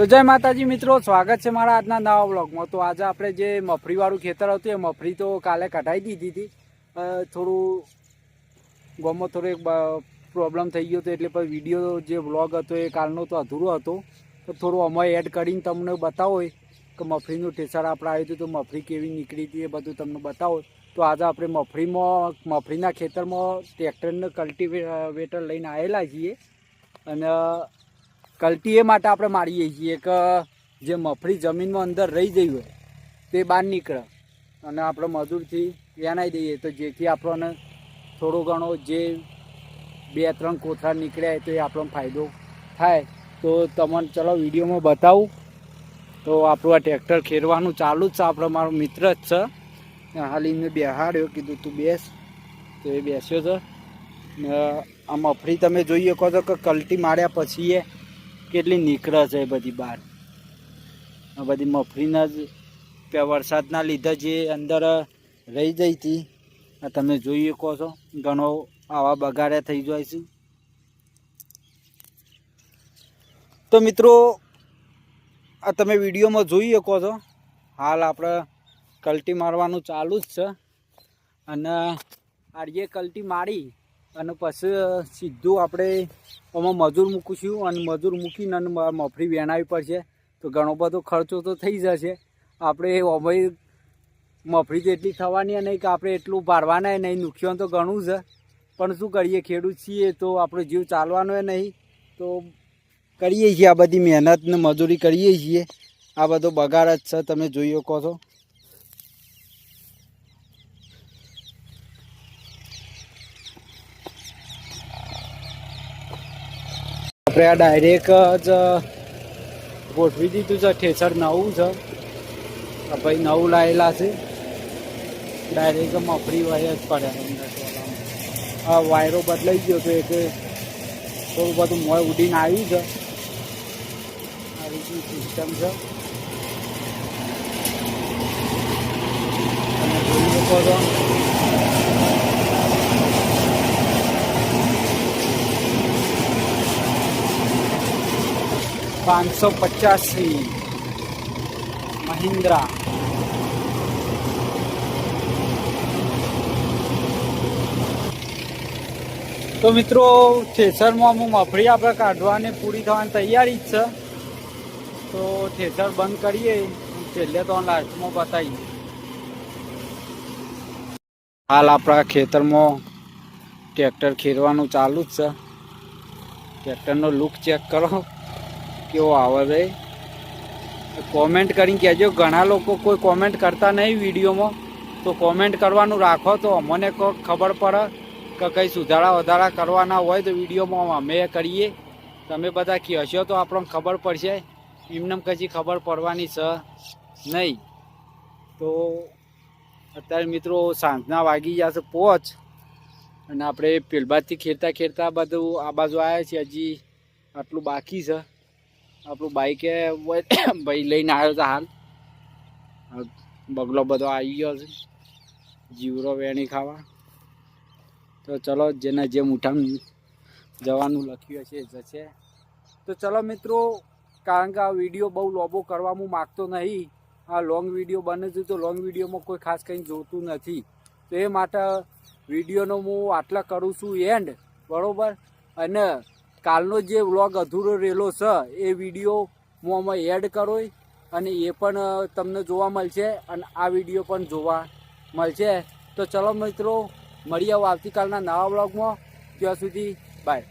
તો જય માતાજી મિત્રો, સ્વાગત છે મારા આજના નવા બ્લોગમાં તો આજે આપણે જે મફરીવાળું ખેતર હતું, એ મફરી તો કાલે કઢાઈ દીધી હતી. થોડું ગામમાં થોડો એક પ્રોબ્લેમ થઈ ગયો હતો, એટલે પછી વીડિયો જે બ્લોગ હતો એ કાલનો તો અધૂરો હતો. તો થોડું અમે એડ કરીને તમને બતાવો કે મફરીનું ઠેસર આપણે આવ્યું હતું, તો મફરી કેવી નીકળી હતી એ બધું તમને બતાવો. તો આજે આપણે મફરીમાં, મફરીના ખેતરમાં ટ્રેક્ટરને કલ્ટિવેટર લઈને આવેલા છીએ. અને કલ્ટી એ માટે આપણે મારીએ છીએ કે જે મફળી જમીનમાં અંદર રહી ગઈ હોય તે બહાર નીકળે. અને આપણે મજૂરથી વેણાઈ દઈએ તો જેથી આપણને થોડો ઘણો જે બે ત્રણ કોથળા નીકળ્યા તો એ આપણને ફાયદો થાય. તો તમને ચલો વિડીયોમાં બતાવું. તો આપણું આ ટ્રેક્ટર ખેરવાનું ચાલુ જ છે. આપણો મારો મિત્ર જ છે. હાલીને બેહાડ્યો, કીધું તું બેસ. તો એ બેસ્યો છે. આ મફળી તમે જોઈ શકો છો કે કલ્ટી માર્યા પછી એ કેટલી નીકળે છે બધી બહાર? આ બધી મફરીના જ વરસાદના લીધે જે અંદર રહી જઈ હતી, આ તમે જોઈ શકો છો, ઘણો આવા બગાડ્યા થઈ જાય છે. તો મિત્રો, આ તમે વિડીયોમાં જોઈ શકો છો, હાલ આપણે કલ્ટી મારવાનું ચાલુ જ છે. અને આડીએ કલ્ટી મારી. અને પછી સીધું આપણે આમાં મજૂર મૂકીશું અને મજૂર મૂકીને અને મફળી વેણાવી પડશે. તો ઘણો બધો ખર્ચો તો થઈ જશે. આપણે અમે મફળી જેટલી થવાની નહીં કે આપણે એટલું ભારવાના નહીં, નુકસાન તો ઘણું છે. પણ શું કરીએ, ખેડૂત છીએ તો આપણો જીવ ચાલવાનો નહીં. તો કરીએ છીએ આ બધી મહેનત ને મજૂરી કરીએ છીએ. આ બધો બગાડ જ છે, તમે જોઈ શકો છો. આપણે ડાયરેક્ટ જ ગોઠવી દીધું છે ઠેસર નવું છે આ ભાઈ નવું લાવેલા છે ડાયરેક્ટ મફરી વાય જ અંદર આ વાયરો બદલાઈ ગયો તો એટલે થોડું બધું મોય ઉડીને આવ્યું છે આ રીતની સિસ્ટમ છે અને જોઈ પાંચસો પચાસી. મહિન્દ્રા. તો મિત્રો, થેસરમાં હું મફળી આપણે કાઢવાની પૂરી થવાની તૈયારી જ છે. તો થેસર બંધ કરીએ. છેલ્લે તો લાસ્ટમાં બતાવીએ. હાલ આપણા ખેતરમાં ટ્રેક્ટર ખેરવાનું ચાલુ જ છે. ટ્રેક્ટરનો લુક ચેક કરો. કેવો આવે ભાઈ કોમેન્ટ કરીને કહેજો. ઘણા લોકો કોઈ કોમેન્ટ કરતા નહીં વિડીયોમાં. તો કોમેન્ટ કરવાનું રાખો તો અમને ખબર પડે કે કંઈ સુધારા વધારા કરવાના હોય તો વિડીયોમાં અમે કરીએ. તમે બધા કહેશો તો આપણને ખબર પડશે. એમને કશી ખબર પડવાની છે નહીં. તો અત્યારે મિત્રો સાંજના વાગી ગયા પોચ. અને આપણે પેલબાદથી ખેડતા ખેડતા બધું આ બાજુ આવ્યા છીએ. હજી આટલું બાકી છે. આપણું બાઈકે ભાઈ, લઈને આવ્યો હતો હાલ. બગલો બધો આવી ગયો છે. જીવરો વેણી ખાવા. તો ચલો, જેને જે મુઠામાં જવાનું લખ્યું હશે જશે. તો ચલો મિત્રો, કારણ કે આ વીડિયો બહુ લોબો કરવા હું માગતો નહીં. આ લોંગ વીડિયો બને છે તો લોંગ વિડીયોમાં કોઈ ખાસ કંઈ જોતું નથી. તો એ માટે વિડીયોનો હું આટલા કરું છું એન્ડ બરાબર? અને કાલનો જે વ્લોગ અધૂરો રહેલો છે, એ વીડિયો હું આમાં એડ કરો અને એ પણ તમને જોવા મળશે અને આ વીડિયો પણ જોવા મળશે. તો ચલો મિત્રો, મળીએ આવતીકાલના નવા વ્લોગમાં. ત્યાં સુધી બાય